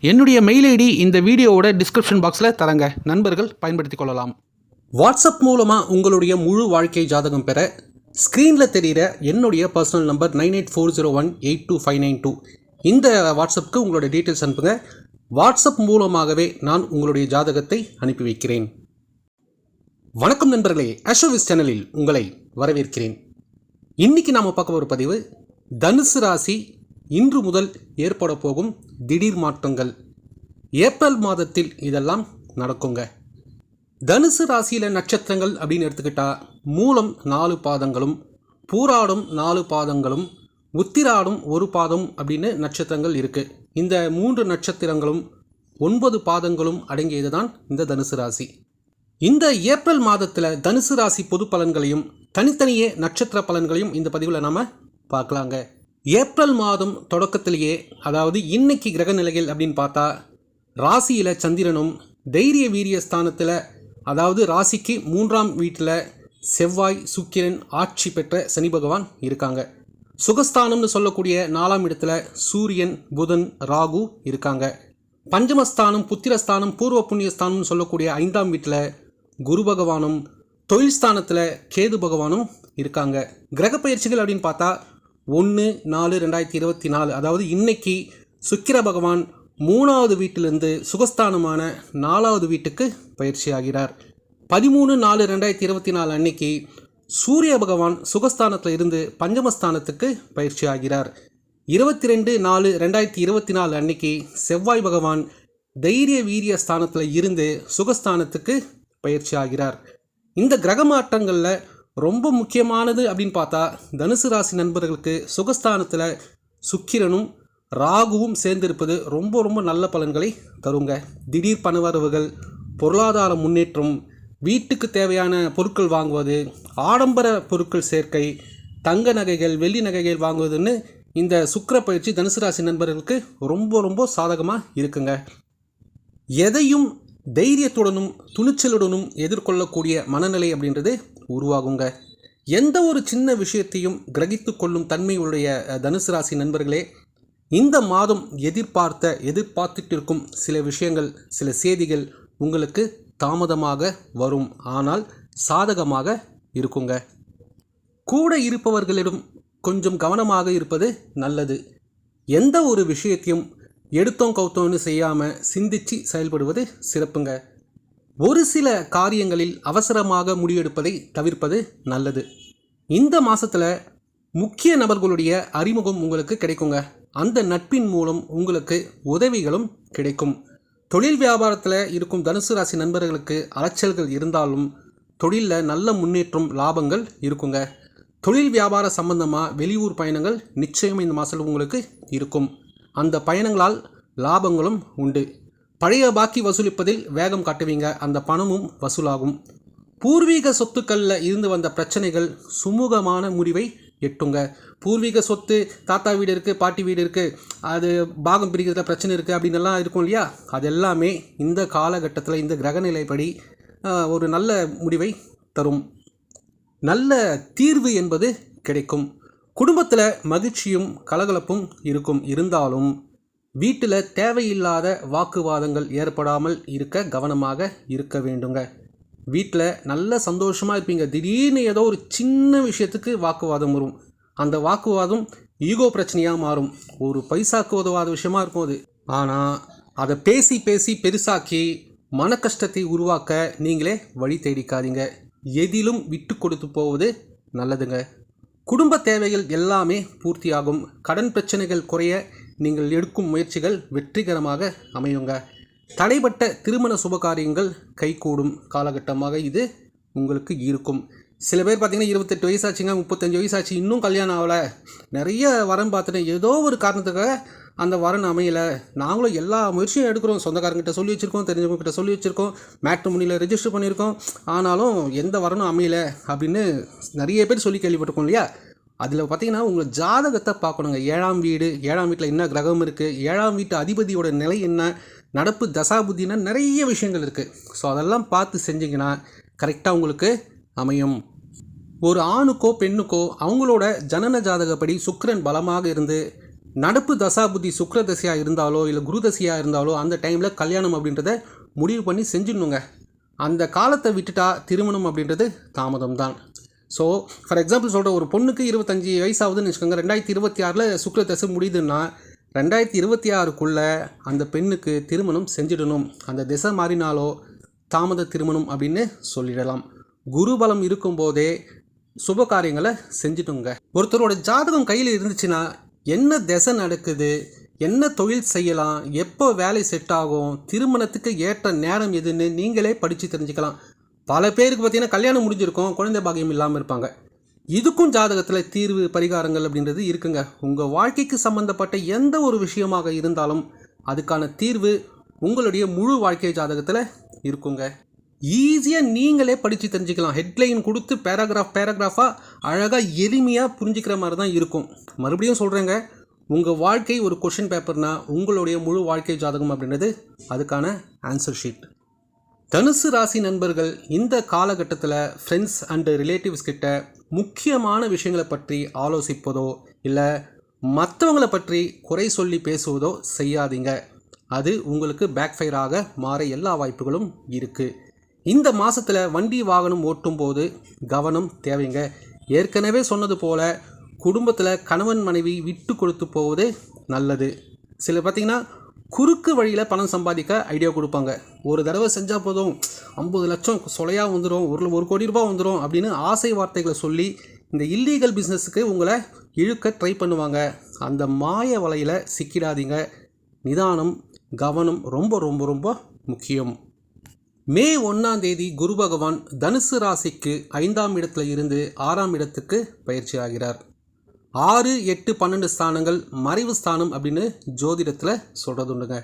என்னுடைய mail ID இந்த வீடியோவோட டிஸ்கிரிப்ஷன் பாக்ஸில் தரங்க. நண்பர்கள் பயன்படுத்திக் கொள்ளலாம். வாட்ஸ்அப் மூலமாக உங்களுடைய முழு வாழ்க்கை ஜாதகம் பெற ஸ்க்ரீனில் தெரிகிற என்னுடைய personal number nine eight four zero one eight two five nine two. இந்த வாட்ஸ்அப்புக்கு உங்களுடைய டீட்டெயில்ஸ் அனுப்புங்க. வாட்ஸ்அப் மூலமாகவே நான் உங்களுடைய ஜாதகத்தை அனுப்பி வைக்கிறேன். வணக்கம் நண்பர்களே அஷோவிஸ் சேனலில் உங்களை வரவேற்கிறேன். இன்னைக்கு நாம் பார்க்க ஒரு பதிவு தனுசு ராசி இன்று முதல் ஏற்பட போகும் திடீர் மாற்றங்கள். ஏப்ரல் மாதத்தில் இதெல்லாம் நடக்குங்க. தனுசு ராசியில் நட்சத்திரங்கள் அப்படின்னு எடுத்துக்கிட்டா மூலம் நாலு பாதங்களும் பூராடும் நாலு பாதங்களும் உத்திராடும் ஒரு பாதம் அப்படின்னு நட்சத்திரங்கள் இருக்குது இந்த மூன்று நட்சத்திரங்களும் ஒன்பது பாதங்களும் அடங்கியது தான் இந்த தனுசு ராசி. இந்த ஏப்ரல் மாதத்தில் தனுசு ராசி பொது பலன்களையும் தனித்தனியே நட்சத்திர பலன்களையும் இந்த பதிவில் நாம் பார்க்கலாங்க. ஏப்ரல் மாதம் தொடக்கத்திலேயே அதாவது இன்னைக்கு கிரக நிலைகள் அப்படின்னு பார்த்தா ராசியில் சந்திரனும் தைரிய வீரிய ஸ்தானத்தில் அதாவது ராசிக்கு மூன்றாம் வீட்டில் செவ்வாய் சுக்கிரன் ஆட்சி பெற்ற சனி பகவான் இருக்காங்க. சுகஸ்தானம்னு சொல்லக்கூடிய நாலாம் இடத்துல சூரியன் புதன் ராகு இருக்காங்க. பஞ்சமஸ்தானம் புத்திரஸ்தானம் பூர்வ புண்ணியஸ்தானம்னு சொல்லக்கூடிய ஐந்தாம் வீட்டில் குரு பகவானும் தொழில் ஸ்தானத்தில் கேது பகவானும் இருக்காங்க. கிரக பயிற்சிகள் அப்படின்னு பார்த்தா ஒன்று நாலு ரெண்டாயிரத்தி இருபத்தி நாலு. அதாவது இன்னைக்கு சுக்கிர பகவான் மூணாவது வீட்டிலிருந்து சுகஸ்தானமான நாலாவது வீட்டுக்கு பயிற்சி ஆகிறார் பதிமூணு நாலு ரெண்டாயிரத்தி இருபத்தி நாலு அன்னைக்கு சூரிய பகவான் சுகஸ்தானத்தில் இருந்து பஞ்சமஸ்தானத்துக்கு பயிற்சி ஆகிறார் இருபத்தி ரெண்டு நாலு ரெண்டாயிரத்தி இருபத்தி நாலு அன்னைக்கு செவ்வாய் பகவான் தைரிய வீரிய ஸ்தானத்தில் இருந்து சுகஸ்தானத்துக்கு பயிற்சி ஆகிறார் இந்த கிரக மாற்றங்களில் ரொம்ப முக்கியமானது அப்படின்னு பார்த்தா தனுசு ராசி நண்பர்களுக்கு சுகஸ்தானத்தில் சுக்கிரனும் ராகுவும் சேர்ந்திருப்பது ரொம்ப ரொம்ப நல்ல பலன்களை தருங்க. திடீர் பணவரவுகள் பொருளாதார முன்னேற்றம் வீட்டுக்கு தேவையான பொருட்கள் வாங்குவது ஆடம்பர பொருட்கள் சேர்க்கை தங்க நகைகள் வெள்ளி நகைகள் வாங்குவதுன்னு இந்த சுக்கர பயிற்சி தனுசு ராசி நண்பர்களுக்கு ரொம்ப ரொம்ப சாதகமாக இருக்குங்க. எதையும் தைரியத்துடனும் துணிச்சலுடனும் எதிர்கொள்ளக்கூடிய மனநிலை அப்படின்றது உருவாகுங்க. எந்த ஒரு சின்ன விஷயத்தையும் கிரகித்து கொள்ளும் தன்மையுடைய தனுசு ராசி நண்பர்களே இந்த மாதம் எதிர்பார்த்த எதிர்பார்த்துட்டு இருக்கும் சில விஷயங்கள் சில செய்திகள் உங்களுக்கு தாமதமாக வரும். ஆனால் சாதகமாக இருக்குங்க. கூட இருப்பவர்களிடம் கொஞ்சம் கவனமாக இருப்பது நல்லது. எந்த ஒரு விஷயத்தையும் எடுத்தோம் கவுத்தோன்னு செய்யாமல் சிந்தித்து செயல்படுவது சிறப்புங்க. ஒரு சில காரியங்களில் அவசரமாக முடிவெடுப்பதை தவிர்ப்பது நல்லது. இந்த மாதத்தில் முக்கிய நபர்களுடைய அறிமுகம் உங்களுக்கு கிடைக்குங்க. அந்த நட்பின் மூலம் உங்களுக்கு உதவிகளும் கிடைக்கும். தொழில் வியாபாரத்தில் இருக்கும் தனுசு ராசி நண்பர்களுக்கு அலைச்சல்கள் இருந்தாலும் தொழிலில் நல்ல முன்னேற்றம் லாபங்கள் இருக்குங்க. தொழில் வியாபார சம்பந்தமாக வெளியூர் பயணங்கள் நிச்சயம் இந்த மாதத்தில் உங்களுக்கு இருக்கும். அந்த பயணங்களால் லாபங்களும் உண்டு. பழைய பாக்கி வசூலிப்பதில் வேகம் காட்டுவீங்க. அந்த பணமும் வசூலாகும். பூர்வீக சொத்துக்களில் இருந்து வந்த பிரச்சனைகள் சுமூகமான முடிவை எட்டுங்க. பூர்வீக சொத்து தாத்தா வீடு இருக்குது பாட்டி வீடு இருக்குது அது பாகம் பிரிக்கிறதுல பிரச்சனை இருக்குது அப்படின்னு எல்லாம் இருக்கும் இல்லையா? அது எல்லாமே இந்த காலகட்டத்தில் இந்த கிரகநிலைப்படி ஒரு நல்ல முடிவை தரும். நல்ல தீர்வு என்பது கிடைக்கும். குடும்பத்தில் மகிழ்ச்சியும் கலகலப்பும் இருக்கும். இருந்தாலும் வீட்டில் தேவையில்லாத வாக்குவாதங்கள் ஏற்படாமல் இருக்க கவனமாக இருக்க வேண்டுங்க. வீட்டில் நல்ல சந்தோஷமாக இருப்பீங்க. திடீர்னு ஏதோ ஒரு சின்ன விஷயத்துக்கு வாக்குவாதம் வரும். அந்த வாக்குவாதம் ஈகோ பிரச்சனையாக மாறும். ஒரு பைசாக்கு உதவாத விஷயமா இருக்கும் அது. ஆனால் அதை பேசி பேசி பெருசாக்கி மன கஷ்டத்தை உருவாக்க நீங்களே வழி தேடிக்காதீங்க. எதிலும் விட்டு கொடுத்து போவது நல்லதுங்க. குடும்ப தேவைகள் எல்லாமே பூர்த்தியாகும். கடன் பிரச்சனைகள் குறைய நீங்கள் எடுக்கும் முயற்சிகள் வெற்றிகரமாக அமையுங்க. தடைப்பட்ட திருமண சுபகாரியங்கள் கைகூடும் காலகட்டமாக இது உங்களுக்கு இருக்கும். சில பேர் பார்த்தீங்கன்னா இருபத்தெட்டு வயசாச்சுங்க முப்பத்தஞ்சு வயசாச்சு இன்னும் கல்யாணம் ஆகலை. நிறைய வரன் பார்த்துட்டேன். ஏதோ ஒரு காரணத்துக்காக அந்த வரன் அமையலை. நாங்களும் எல்லா முயற்சியும் எடுக்கிறோம். சொந்தக்காரங்கிட்ட சொல்லி வச்சுருக்கோம் தெரிஞ்சவங்க கிட்ட சொல்லி வச்சுருக்கோம் மேட்ரிமோனியில் ரெஜிஸ்டர் பண்ணியிருக்கோம். ஆனாலும் எந்த வரனும் அமையலை அப்படின்னு நிறைய பேர் சொல்லி கேள்விப்பட்டிருக்கோம் இல்லையா? அதில் பார்த்தீங்கன்னா உங்கள் ஜாதகத்தை பார்க்கணுங்க. ஏழாம் வீடு ஏழாம் வீட்டில் என்ன கிரகம் இருக்குது ஏழாம் வீட்டு அதிபதியோட நிலை என்ன நடப்பு தசாபுத்தின்னா நிறைய விஷயங்கள் இருக்குது ஸோ அதெல்லாம் பார்த்து செஞ்சிங்கன்னா கரெக்டாக உங்களுக்கு அமையும். ஒரு ஆணுக்கோ பெண்ணுக்கோ அவங்களோட ஜனன ஜாதகப்படி சுக்கரன் பலமாக இருந்து நடப்பு தசாபுத்தி சுக்கர தசையாக இருந்தாலோ இல்லை குரு தசையாக இருந்தாலோ அந்த டைமில் கல்யாணம் அப்படின்றத முடிவு பண்ணி செஞ்சிடணுங்க. அந்த காலத்தை விட்டுட்டா திருமணம் அப்படின்றது தாமதம் தான் ஸோ ஃபார் எக்ஸாம்பிள் சொல்கிற ஒரு பொண்ணுக்கு இருபத்தஞ்சி வயசாகுதுன்னு வச்சுக்கோங்க ரெண்டாயிரத்தி இருபத்தி ஆறில் சுக்ல தசை முடியுதுன்னா ரெண்டாயிரத்தி இருபத்தி ஆறுக்குள்ளே அந்த பெண்ணுக்கு திருமணம் செஞ்சிடணும். அந்த திசை மாறினாலோ தாமத திருமணம் அப்படின்னு சொல்லிடலாம். குருபலம் இருக்கும்போதே சுப காரியங்களை செஞ்சிட்டுங்க ஒருத்தரோட ஜாதகம் கையில் இருந்துச்சுன்னா என்ன திசை நடக்குது என்ன தொழில் செய்யலாம் எப்போ வேலை செட் ஆகும் திருமணத்துக்கு ஏற்ற நேரம் எதுன்னு நீங்களே படித்து தெரிஞ்சுக்கலாம். பல பேருக்கு பார்த்தீங்கன்னா கல்யாணம் முடிஞ்சிருக்கும் குழந்தை பாகியம் இல்லாமல் இருப்பாங்க. இதுக்கும் ஜாதகத்தில் தீர்வு பரிகாரங்கள் அப்படின்றது இருக்குங்க. உங்கள் வாழ்க்கைக்கு சம்மந்தப்பட்ட எந்த ஒரு விஷயமாக இருந்தாலும் அதுக்கான தீர்வு உங்களுடைய முழு வாழ்க்கை ஜாதகத்தில் இருக்குங்க. ஈஸியாக நீங்களே படித்து தெரிஞ்சுக்கலாம். ஹெட்லைன் கொடுத்து பேராகிராஃப் பேராகிராஃபாக அழகாக எளிமையாக புரிஞ்சுக்கிற மாதிரி தான் இருக்கும். மறுபடியும் சொல்கிறேங்க உங்கள் வாழ்க்கை ஒரு கொஷின் பேப்பர்னால் உங்களுடைய முழு வாழ்க்கை ஜாதகம் அப்படின்றது அதுக்கான ஆன்சர் ஷீட் தனுசு ராசி நண்பர்கள் இந்த காலகட்டத்தில் ஃப்ரெண்ட்ஸ் அண்டு ரிலேட்டிவ்ஸ் கிட்ட முக்கியமான விஷயங்களை பற்றி ஆலோசிப்பதோ இல்லை மற்றவங்களை பற்றி குறை சொல்லி பேசுவதோ செய்யாதீங்க. அது உங்களுக்கு பேக்ஃபயராக மாற எல்லா வாய்ப்புகளும் இருக்குது இந்த மாதத்தில் வண்டி வாகனம் ஓட்டும் போது கவனம் தேவைங்க. ஏற்கனவே சொன்னது போல் குடும்பத்தில் கணவன் மனைவி விட்டு கொடுத்து போவது நல்லது. சில பார்த்திங்கன்னா குறுக்கு வழியில் பணம் சம்பாதிக்க ஐடியா கொடுப்பாங்க. ஒரு தடவை செஞ்சால் போதும். ஐம்பது லட்சம் சொலையாக வந்துடும் ஒரு ஒரு கோடி ரூபா வந்துடும் அப்படின்னு ஆசை வார்த்தைகளை சொல்லி இந்த இல்லீகல் பிஸ்னஸுக்கு உங்களை இழுக்க ட்ரை பண்ணுவாங்க. அந்த மாய வலையில் சிக்கிடாதீங்க. நிதானம் கவனம் ரொம்ப ரொம்ப ரொம்ப முக்கியம். மே ஒன்றாம் தேதி குரு பகவான் தனுசு ராசிக்கு ஐந்தாம் இடத்துல இருந்து ஆறாம் இடத்துக்கு பயிற்சி ஆகிறார். ஆறு எட்டு பன்னெண்டு ஸ்தானங்கள் மறைவு ஸ்தானம் அப்படின்னு ஜோதிடத்தில் சொல்கிறது உண்டுங்க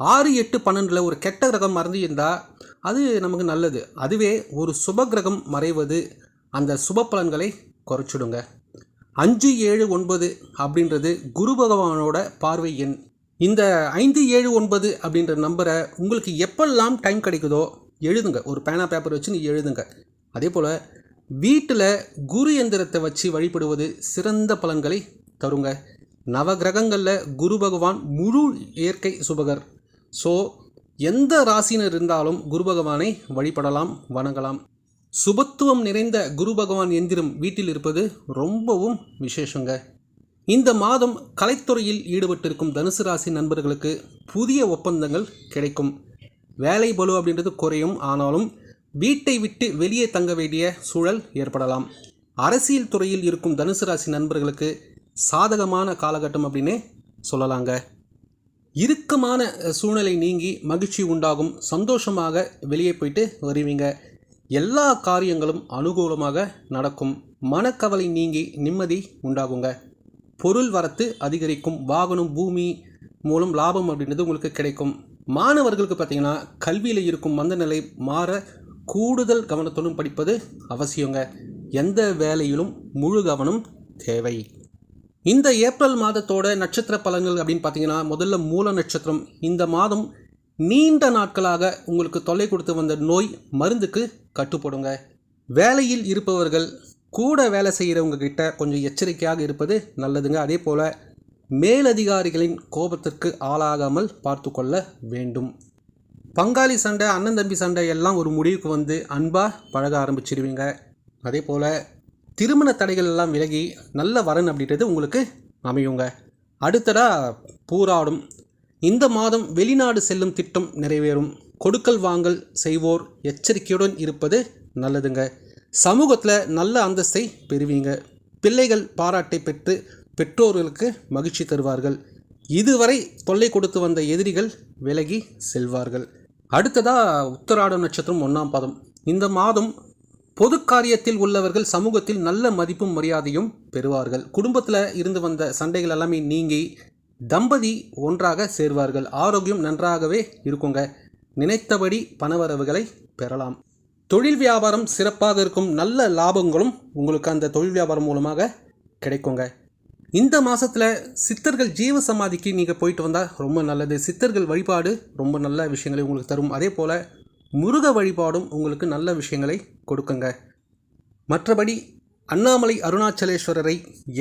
ஆறு எட்டு பன்னெண்டில் ஒரு கெட்ட கிரகம் மறைஞ்சு இருந்தால் அது நமக்கு நல்லது. அதுவே ஒரு சுப கிரகம் மறைவது அந்த சுப பலன்களை குறைச்சிடுங்க. அஞ்சு ஏழு ஒன்பது அப்படின்றது குரு பகவானோட பார்வை எண். இந்த ஐந்து ஏழு ஒன்பது அப்படின்ற நம்பரை உங்களுக்கு எப்பெல்லாம் டைம் கிடைக்குதோ எழுதுங்க. ஒரு பேனா பேப்பர் வச்சு நீ எழுதுங்க. அதே போல் வீட்டில் குரு எந்திரத்தை வச்சு வழிபடுவது சிறந்த பலன்களை தருங்க. நவகிரகங்களில் குரு பகவான் முழு இயற்கை சுபகர். ஸோ எந்த ராசினர் இருந்தாலும் குரு பகவானை வழிபடலாம் வணங்கலாம். சுபத்துவம் நிறைந்த குரு பகவான் எந்திரம் வீட்டில் இருப்பது ரொம்பவும் விசேஷங்க. இந்த மாதம் கலைத்துறையில் ஈடுபட்டிருக்கும் தனுசு ராசி நண்பர்களுக்கு புதிய ஒப்பந்தங்கள் கிடைக்கும். வேலை பலு அப்படின்றது குறையும் ஆனாலும் வீட்டை விட்டு வெளியே தங்க வேண்டிய சூழல் ஏற்படலாம். அரசியல் துறையில் இருக்கும் தனுசு ராசி நண்பர்களுக்கு சாதகமான காலகட்டம் அப்படின்னே சொல்லலாங்க. இறுக்கமான சூழ்நிலை நீங்கி மகிழ்ச்சி உண்டாகும் சந்தோஷமாக வெளியே போயிட்டு வருவீங்க. எல்லா காரியங்களும் அனுகூலமாக நடக்கும். மனக்கவலை நீங்கி நிம்மதி உண்டாகுங்க. பொருள் வரத்து அதிகரிக்கும். வாகனம் பூமி மூலம் லாபம் அப்படின்றது உங்களுக்கு கிடைக்கும். மாணவர்களுக்கு பார்த்தீங்கன்னா கல்வியில் இருக்கும் மந்த நிலை மாற கூடுதல் கவனத்துடன் படிப்பது அவசியங்க. எந்த வேலையிலும் முழு கவனம் தேவை. இந்த ஏப்ரல் மாதத்தோட நட்சத்திர பலன்கள் அப்படின்னு பார்த்தீங்கன்னா முதல்ல மூல நட்சத்திரம். இந்த மாதம் நீண்ட நாட்களாக உங்களுக்கு தொல்லை கொடுத்து வந்த நோய் மருந்துக்கு கட்டுப்படுங்க. வேலையில் இருப்பவர்கள் கூட வேலை செய்கிறவங்க கிட்ட கொஞ்சம் எச்சரிக்கையாக இருப்பது நல்லதுங்க. அதே போல் மேலதிகாரிகளின் கோபத்திற்கு ஆளாகாமல் பார்த்து கொள்ள வேண்டும். பங்காளி சண்டை அண்ணன் தம்பி சண்டை எல்லாம் ஒரு முடிவுக்கு வந்து அன்பாக பழக ஆரம்பிச்சிருவீங்க. அதே போல் திருமண தடைகள் எல்லாம் விலகி நல்ல வரன் அப்படின்றது உங்களுக்கு அமையுங்க. அடுத்ததாக பூராடும். இந்த மாதம் வெளிநாடு செல்லும் திட்டம் நிறைவேறும். கொடுக்கல் வாங்கல் செய்வோர் எச்சரிக்கையுடன் இருப்பது நல்லதுங்க. சமூகத்தில் நல்ல அந்தஸ்தை பெறுவீங்க. பிள்ளைகள் பாராட்டை பெற்று பெற்றோர்களுக்கு மகிழ்ச்சி தருவார்கள். இதுவரை தொல்லை கொடுத்து வந்த எதிரிகள் விலகி செல்வார்கள். அடுத்ததா உத்தராடம் நட்சத்திரம் ஒன்றாம் பாதம். இந்த மாதம் பொது காரியத்தில் உள்ளவர்கள் சமூகத்தில் நல்ல மதிப்பும் மரியாதையும் பெறுவார்கள். குடும்பத்தில் இருந்து வந்த சண்டைகள் எல்லாமே நீங்கி தம்பதி ஒன்றாக சேர்வார்கள். ஆரோக்கியம் நன்றாகவே இருக்குங்க. நினைத்தபடி பணவரவுகளை பெறலாம். தொழில் வியாபாரம் சிறப்பாக இருக்கும். நல்ல லாபங்களும் உங்களுக்கு அந்த தொழில் வியாபாரம் மூலமாக கிடைக்குங்க. இந்த மாதத்தில் சித்தர்கள் ஜீவ சமாதிக்கு நீங்கள் போயிட்டு வந்தால் ரொம்ப நல்லது. சித்தர்கள் வழிபாடு ரொம்ப நல்ல விஷயங்களை உங்களுக்கு தரும். அதே போல் முருக வழிபாடும் உங்களுக்கு நல்ல விஷயங்களை கொடுக்குங்க. மற்றபடி அண்ணாமலை அருணாச்சலேஸ்வரரை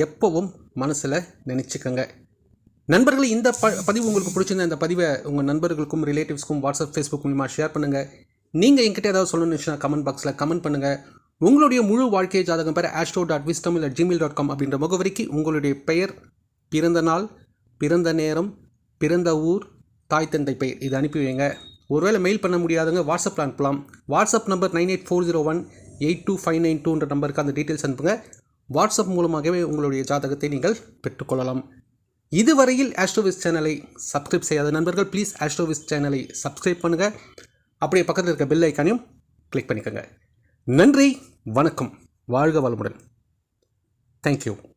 எப்பவும் மனசில் நினச்சிக்கங்க. நண்பர்களே இந்த ப பதிவு உங்களுக்கு பிடிச்சிருந்த இந்த பதிவை உங்கள் நண்பர்களுக்கும் ரிலேட்டிவ்ஸ்க்கும் வாட்ஸ்அப் ஃபேஸ்புக் மூலிமா ஷேர் பண்ணுங்கள் நீங்கள் என்கிட்ட ஏதாவது சொல்லணும்னு கமெண்ட் பாக்ஸில் கமெண்ட் பண்ணுங்கள் உங்களுடைய முழு வாழ்க்கை ஜாதகம் பேர் ஆஸ்ட்ரோ டாட் விஸ்டம் இல்லை ஜிமெயில் டாட் காம் அப்படின்ற முகவரிக்கு உங்களுடைய பெயர் பிறந்த நாள் பிறந்த நேரம் பிறந்த ஊர் தாய் தந்தை பெயர் இது அனுப்பி வைங்க. ஒருவேளை மெயில் பண்ண முடியாதவங்க வாட்ஸ்அப்பில் அனுப்பலாம் WhatsApp number nine eight four zero one eight two five nine டூன்ற நம்பருக்கு அந்த டீட்டெயில்ஸ் அனுப்புங்க. வாட்ஸ்அப் மூலமாகவே உங்களுடைய ஜாதகத்தை நீங்கள் பெற்றுக்கொள்ளலாம். இதுவரையில் ஆஸ்ட்ரோவிஸ் சேனலை சப்ஸ்கிரைப் செய்யாத நண்பர்கள் ப்ளீஸ் ஆஸ்ட்ரோவிஸ் சேனலை சப்ஸ்கிரைப் பண்ணுங்கள் அப்படியே பக்கத்தில் இருக்க பெல் ஐக்கானையும் கிளிக் பண்ணிக்கோங்க. நன்றி வணக்கம். வாழ்க வளமுடன். தேங்க்யூ